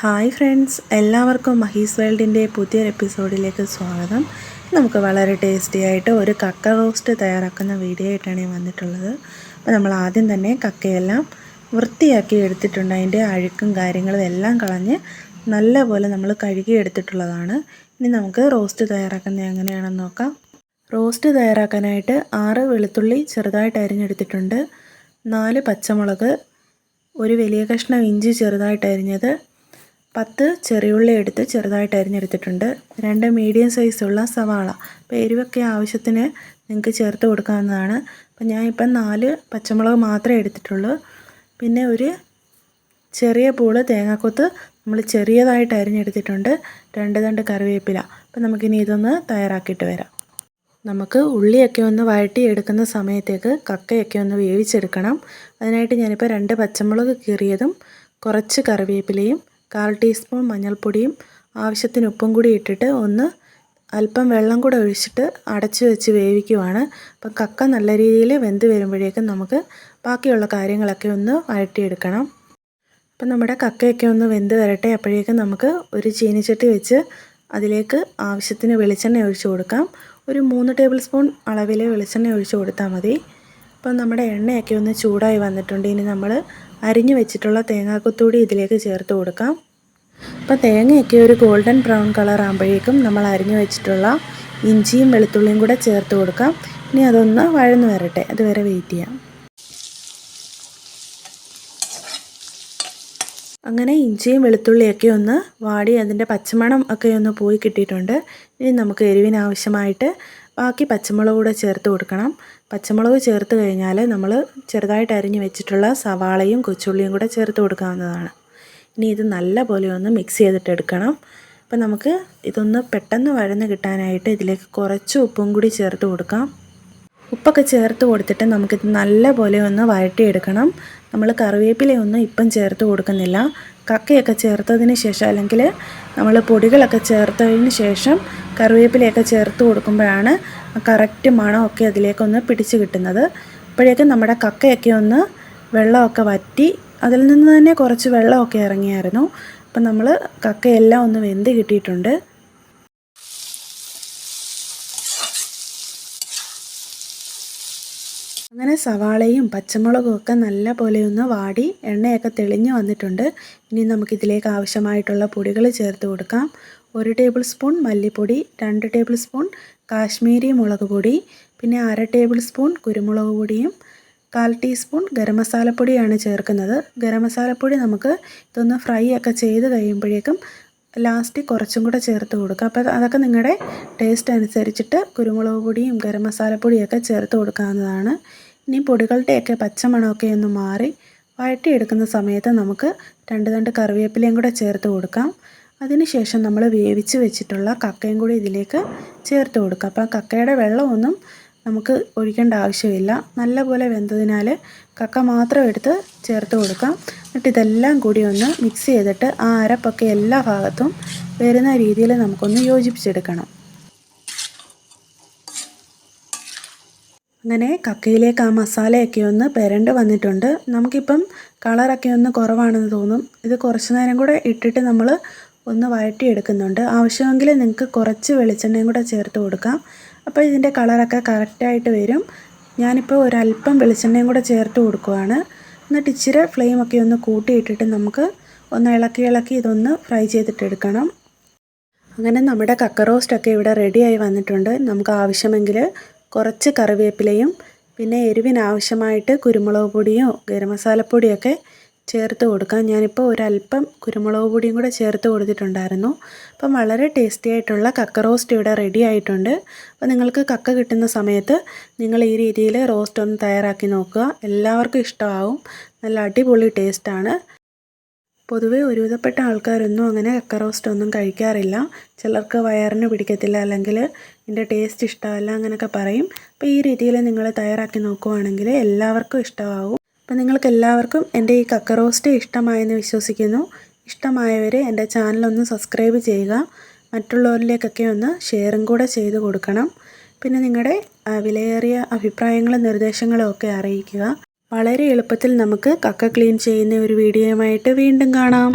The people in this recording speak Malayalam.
ഹായ് ഫ്രണ്ട്സ് എല്ലാവർക്കും മഹീസ് വേൾഡിന്റെ പുതിയൊരു എപ്പിസോഡിലേക്ക് സ്വാഗതം. നമുക്ക് വളരെ ടേസ്റ്റി ആയിട്ട് ഒരു കക്ക റോസ്റ്റ് തയ്യാറാക്കുന്ന വീഡിയോ ആയിട്ടാണ് വന്നിട്ടുള്ളത്. അപ്പോൾ നമ്മൾ ആദ്യം തന്നെ കക്കയെല്ലാം വൃത്തിയാക്കി എടുത്തിട്ടുണ്ട്. അതിന്റെ അഴുക്കും കാര്യങ്ങളും എല്ലാം കളഞ്ഞ് നല്ലപോലെ നമ്മൾ കഴുകി എടുത്തിട്ടുള്ളതാണ്. ഇനി നമുക്ക് റോസ്റ്റ് തയ്യാറാക്കുന്നത് എങ്ങനെയാണെന്ന് നോക്കാം. റോസ്റ്റ് തയ്യാറാക്കാനായിട്ട് ആറ് വെളുത്തുള്ളി ചെറുതായിട്ട് അരിഞ്ഞെടുത്തിട്ടുണ്ട്. നാല് പച്ചമുളക് ഒരു വലിയ കഷ്ണം ഇഞ്ചി ചെറുതായിട്ട് അരിഞ്ഞത് പത്ത് ചെറിയുള്ളി എടുത്ത് ചെറുതായിട്ട് അരിഞ്ഞെടുത്തിട്ടുണ്ട്. രണ്ട് മീഡിയം സൈസുള്ള സവാള. അപ്പോൾ എരിവൊക്കെ ആവശ്യത്തിന് നിങ്ങൾക്ക് ചേർത്ത് കൊടുക്കാവുന്നതാണ്. അപ്പം ഞാൻ ഇപ്പം നാല് പച്ചമുളക് മാത്രമേ എടുത്തിട്ടുള്ളൂ. പിന്നെ ഒരു ചെറിയ പൂൾ തേങ്ങാക്കൊത്ത് നമ്മൾ ചെറിയതായിട്ട് അരിഞ്ഞെടുത്തിട്ടുണ്ട്. രണ്ട് തണ്ട് കറിവേപ്പില. അപ്പം നമുക്കിനി ഇതൊന്ന് തയ്യാറാക്കിയിട്ട് വരാം. നമുക്ക് ഉള്ളിയൊക്കെ ഒന്ന് വഴട്ടി എടുക്കുന്ന സമയത്തേക്ക് കക്കയൊക്കെ ഒന്ന് വേവിച്ചെടുക്കണം. അതിനായിട്ട് ഞാനിപ്പോൾ രണ്ട് പച്ചമുളക് കീറിയതും കുറച്ച് കറിവേപ്പിലയും കാൽ ടീസ്പൂൺ മഞ്ഞൾപ്പൊടിയും ആവശ്യത്തിന് ഉപ്പും കൂടി ഇട്ടിട്ട് ഒന്ന് അല്പം വെള്ളം കൂടെ ഒഴിച്ചിട്ട് അടച്ച് വെച്ച് വേവിക്കുവാണ്. അപ്പം കക്ക നല്ല രീതിയിൽ വെന്ത് വരുമ്പോഴേക്കും നമുക്ക് ബാക്കിയുള്ള കാര്യങ്ങളൊക്കെ ഒന്ന് വഴറ്റിയെടുക്കണം. അപ്പം നമ്മുടെ കക്കയൊക്കെ ഒന്ന് വെന്ത് വരട്ടെ. അപ്പോഴേക്കും നമുക്ക് ഒരു ചീനിച്ചട്ടി വെച്ച് അതിലേക്ക് ആവശ്യത്തിന് വെളിച്ചെണ്ണ ഒഴിച്ചു കൊടുക്കാം. ഒരു മൂന്ന് ടേബിൾ സ്പൂൺ അളവിൽ വെളിച്ചെണ്ണ ഒഴിച്ചു കൊടുത്താൽ മതി. അപ്പം നമ്മുടെ എണ്ണയൊക്കെ ഒന്ന് ചൂടായി വന്നിട്ടുണ്ട്. ഇനി നമ്മൾ അരിഞ്ഞു വെച്ചിട്ടുള്ള തേങ്ങാക്കൊത്തൂടി ഇതിലേക്ക് ചേർത്ത് കൊടുക്കാം. അപ്പോൾ തേങ്ങയൊക്കെ ഒരു ഗോൾഡൻ ബ്രൗൺ കളർ ആകുമ്പോഴേക്കും നമ്മൾ അരിഞ്ഞു വെച്ചിട്ടുള്ള ഇഞ്ചിയും വെളുത്തുള്ളിയും കൂടെ ചേർത്ത് കൊടുക്കാം. ഇനി അതൊന്ന് വഴന്നു വരട്ടെ. അതുവരെ വെയിറ്റ് ചെയ്യാം. അങ്ങനെ ഇഞ്ചിയും വെളുത്തുള്ളിയൊക്കെ ഒന്ന് വാടി അതിന്റെ പച്ചമണം ഒക്കെ ഒന്ന് പോയി കിട്ടിയിട്ടുണ്ട്. ഇനി നമുക്ക് എരിവിനാവശ്യമായിട്ട് ബാക്കി പച്ചമുളക് കൂടെ ചേർത്ത് കൊടുക്കണം. പച്ചമുളക് ചേർത്ത് കഴിഞ്ഞാൽ നമ്മൾ ചെറുതായിട്ട് അരിഞ്ഞ് വെച്ചിട്ടുള്ള സവാളയും കൊച്ചുള്ളിയും കൂടെ ചേർത്ത് കൊടുക്കാവുന്നതാണ്. ഇനി ഇത് നല്ല പോലെ ഒന്ന് മിക്സ് ചെയ്തിട്ട് എടുക്കണം. അപ്പം നമുക്ക് ഇതൊന്ന് പെട്ടെന്ന് വഴന്ന് കിട്ടാനായിട്ട് ഇതിലേക്ക് കുറച്ച് ഉപ്പും കൂടി ചേർത്ത് കൊടുക്കാം. ഉപ്പൊക്കെ ചേർത്ത് കൊടുത്തിട്ട് നമുക്കിത് നല്ല പോലെ ഒന്ന് വഴട്ടിയെടുക്കണം നമ്മൾ കറിവേപ്പിലയൊന്നും ഇപ്പം ചേർത്ത് കൊടുക്കുന്നില്ല. കക്കയൊക്കെ ചേർത്തതിന് ശേഷം അല്ലെങ്കിൽ നമ്മൾ പൊടികളൊക്കെ ചേർത്തതിന് ശേഷം കറിവേപ്പിലയൊക്കെ ചേർത്ത് കൊടുക്കുമ്പോഴാണ് കറക്റ്റ് മണമൊക്കെ അതിലേക്കൊന്ന് പിടിച്ച് കിട്ടുന്നത്. അപ്പോഴേക്കും നമ്മുടെ കക്കയൊക്കെ ഒന്ന് വെള്ളമൊക്കെ വറ്റി അതിൽ നിന്ന് തന്നെ കുറച്ച് വെള്ളമൊക്കെ ഇറങ്ങിയായിരുന്നു. അപ്പം നമ്മൾ കക്കയെല്ലാം ഒന്ന് വെന്ത് കിട്ടിയിട്ടുണ്ട്. അങ്ങനെ സവാളയും പച്ചമുളകും ഒക്കെ നല്ല പോലെ ഒന്ന് വാടി എണ്ണയൊക്കെ തെളിഞ്ഞു വന്നിട്ടുണ്ട്. ഇനി നമുക്കിതിലേക്ക് ആവശ്യമായിട്ടുള്ള പൊടികൾ ചേർത്ത് കൊടുക്കാം. ഒരു ടേബിൾ സ്പൂൺ മല്ലിപ്പൊടി രണ്ട് ടേബിൾ സ്പൂൺ കാശ്മീരി മുളക് പൊടി പിന്നെ അര ടേബിൾ സ്പൂൺ കുരുമുളക് പൊടിയും കാൽ ടീസ്പൂൺ ഗരം മസാലപ്പൊടിയാണ് ചേർക്കുന്നത്. ഗരം മസാലപ്പൊടി നമുക്ക് ഇതൊന്ന് ഫ്രൈ ഒക്കെ ചെയ്ത് കഴിയുമ്പോഴേക്കും ലാസ്റ്റ് കുറച്ചും കൂടെ ചേർത്ത് കൊടുക്കുക. അപ്പോൾ അതൊക്കെ നിങ്ങളുടെ ടേസ്റ്റ് അനുസരിച്ചിട്ട് കുരുമുളക് പൊടിയും ഗരം മസാലപ്പൊടിയൊക്കെ ചേർത്ത് കൊടുക്കാവുന്നതാണ്. ഇനി പൊടികളുടെയൊക്കെ പച്ചമണമൊക്കെ ഒന്ന് മാറി വഴറ്റിയെടുക്കുന്ന സമയത്ത് നമുക്ക് രണ്ട് രണ്ട് കറിവേപ്പിലയും കൂടെ ചേർത്ത് കൊടുക്കാം. അതിനുശേഷം നമ്മൾ വേവിച്ച് വെച്ചിട്ടുള്ള കക്കയും കൂടി ഇതിലേക്ക് ചേർത്ത് കൊടുക്കുക. അപ്പോൾ കക്കയുടെ വെള്ളമൊന്നും നമുക്ക് ഒഴിക്കേണ്ട ആവശ്യമില്ല. നല്ലപോലെ വെന്തതിനാൽ കക്ക മാത്രം എടുത്ത് ചേർത്ത് കൊടുക്കാം. എന്നിട്ട് ഇതെല്ലാം കൂടി ഒന്ന് മിക്സ് ചെയ്തിട്ട് ആ അരപ്പൊക്കെ എല്ലാ ഭാഗത്തും വരുന്ന രീതിയിൽ നമുക്കൊന്ന് യോജിപ്പിച്ചെടുക്കണം. അങ്ങനെ കക്കയിലേക്ക് ആ മസാലയൊക്കെ ഒന്ന് പെരണ്ട് വന്നിട്ടുണ്ട്. നമുക്കിപ്പം കളറൊക്കെ ഒന്ന് കുറവാണെന്ന് തോന്നും. ഇത് കുറച്ച് നേരം കൂടെ ഇട്ടിട്ട് നമ്മൾ ഒന്ന് വഴറ്റിയെടുക്കുന്നുണ്ട്. ആവശ്യമെങ്കിൽ നിങ്ങൾക്ക് കുറച്ച് വെളിച്ചെണ്ണയും കൂടെ ചേർത്ത് കൊടുക്കാം. അപ്പോൾ ഇതിന്റെ കളറൊക്കെ കറക്റ്റായിട്ട് വരും. ഞാനിപ്പോൾ ഒരല്പം വെളിച്ചെണ്ണയും കൂടെ ചേർത്ത് കൊടുക്കുവാണ്. എന്നിട്ട് ഇച്ചിരി ഫ്ലെയിമൊക്കെ ഒന്ന് കൂട്ടിയിട്ടിട്ട് നമുക്ക് ഒന്ന് ഇളക്കി ഇളക്കി ഇതൊന്ന് ഫ്രൈ ചെയ്തിട്ടെടുക്കണം അങ്ങനെ നമ്മുടെ കക്ക റോസ്റ്റൊക്കെ ഇവിടെ റെഡിയായി വന്നിട്ടുണ്ട്. നമുക്ക് ആവശ്യമെങ്കിൽ കുറച്ച് കറിവേപ്പിലയും പിന്നെ എരിവിനാവശ്യമായിട്ട് കുരുമുളക് പൊടിയോ ഗരം മസാലപ്പൊടിയൊക്കെ ചേർത്ത് കൊടുക്കാം. ഞാനിപ്പോൾ ഒരല്പം കുരുമുളക് പൊടിയും കൂടെ ചേർത്ത് കൊടുത്തിട്ടുണ്ടായിരുന്നു. അപ്പം വളരെ ടേസ്റ്റി ആയിട്ടുള്ള കക്ക റോസ്റ്റ് ഇവിടെ റെഡി ആയിട്ടുണ്ട്. അപ്പോൾ നിങ്ങൾക്ക് കക്ക കിട്ടുന്ന സമയത്ത് നിങ്ങൾ ഈ രീതിയിൽ റോസ്റ്റ് ഒന്ന് തയ്യാറാക്കി നോക്കുക. എല്ലാവർക്കും ഇഷ്ടമാവും. നല്ല അടിപൊളി ടേസ്റ്റാണ് പൊതുവേ ഒരുവിധപ്പെട്ട ആൾക്കാരൊന്നും അങ്ങനെ കക്ക റോസ്റ്റ് ഒന്നും കഴിക്കാറില്ല. ചിലർക്ക് വയറിന് പിടിക്കത്തില്ല അല്ലെങ്കിൽ ഇതിന്റെ ടേസ്റ്റ് ഇഷ്ടമല്ല അങ്ങനെയൊക്കെ പറയും. അപ്പോൾ ഈ രീതിയിൽ നിങ്ങൾ തയ്യാറാക്കി നോക്കുവാണെങ്കിൽ എല്ലാവർക്കും ഇഷ്ടമാവും. അപ്പോൾ നിങ്ങൾക്ക് എല്ലാവർക്കും എന്റെ ഈ കക്ക റോസ്റ്റ് ഇഷ്ടമായെന്ന് വിശ്വസിക്കുന്നു. ഇഷ്ടമായവർ എന്റെ ചാനലൊന്ന് സബ്സ്ക്രൈബ് ചെയ്യുക. മറ്റുള്ളവരിലേക്കൊക്കെ ഒന്ന് ഷെയറും കൂടെ ചെയ്ത് കൊടുക്കണം. പിന്നെ നിങ്ങളുടെ വിലയേറിയ അഭിപ്രായങ്ങളും നിർദ്ദേശങ്ങളും ഒക്കെ അറിയിക്കുക. വളരെ എളുപ്പത്തിൽ നമുക്ക് കക്ക ക്ലീൻ ചെയ്യുന്ന ഒരു വീഡിയോയുമായിട്ട് വീണ്ടും കാണാം.